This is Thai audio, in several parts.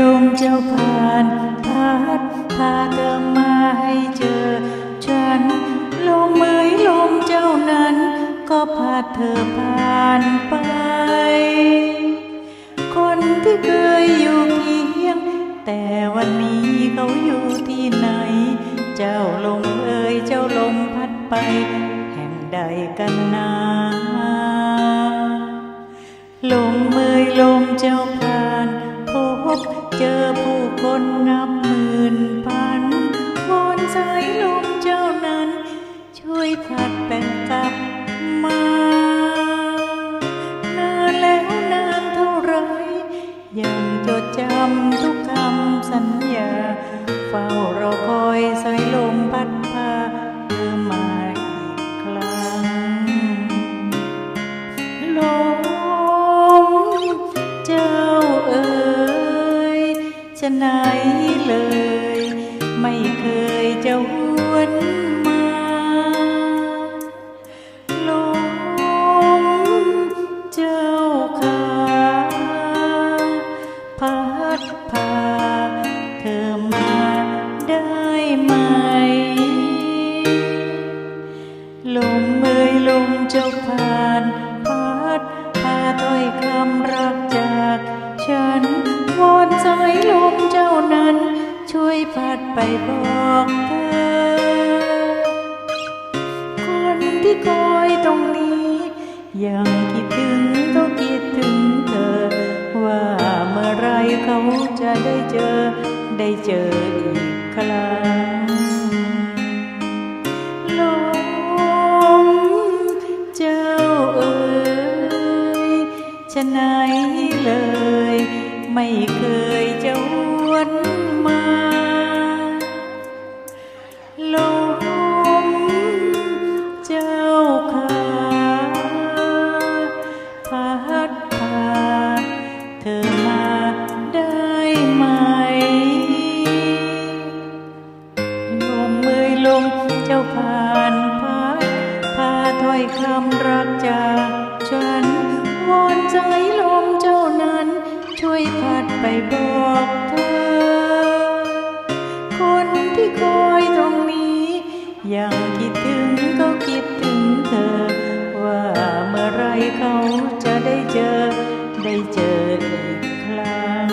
ลมเจ้าผ่านพัดพาเธอมาให้เจอ ฉันลมเอ่ยลมเจ้านั้น ก็พาเธอผ่านไป คนที่เคยอยู่เคียง แต่วันนี้เขาอยู่ที่ไหน เจ้าลมเอ่ยเจ้าลมพัดไป แห่งใดกันนาลมเอ่ยลมเจ้าผ่าน พบเจอผู้คนนับหมื่นพัน จะไหนเลย ไม่เคยจะหวนมาลมเจ้าขาพัดพาเธอมาได้ไหม ลมเอ่ยลมเจ้าผ่า ไปบอกเธอ คนที่คอยตรงนี้ ยังคิดถึงเขาคิดถึงเธอ ว่าเมื่อไรเขาจะได้เจอ ได้เจออีกครั้งลมเจ้าเอ๋ยชะไหนเลย ไม่เคยจะห คำรักจากฉันวอนใจลมเจ้านั้น ช่วยพัดไปบอกเธอ คนที่คอยตรงนี้ ยังคิดถึงเขาคิดถึงเธอ ว่าเมื่อไรเขาจะได้เจอ ได้เจออีกครั้ง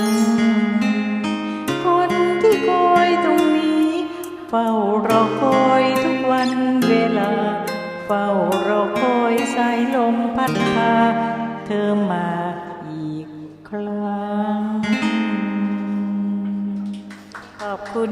คนที่คอยตรงนี้ เฝ้ารอคอยทุกวันเวลา เฝ้าร มพัดพาเธอมาอีกครั้ง ขอบคุณ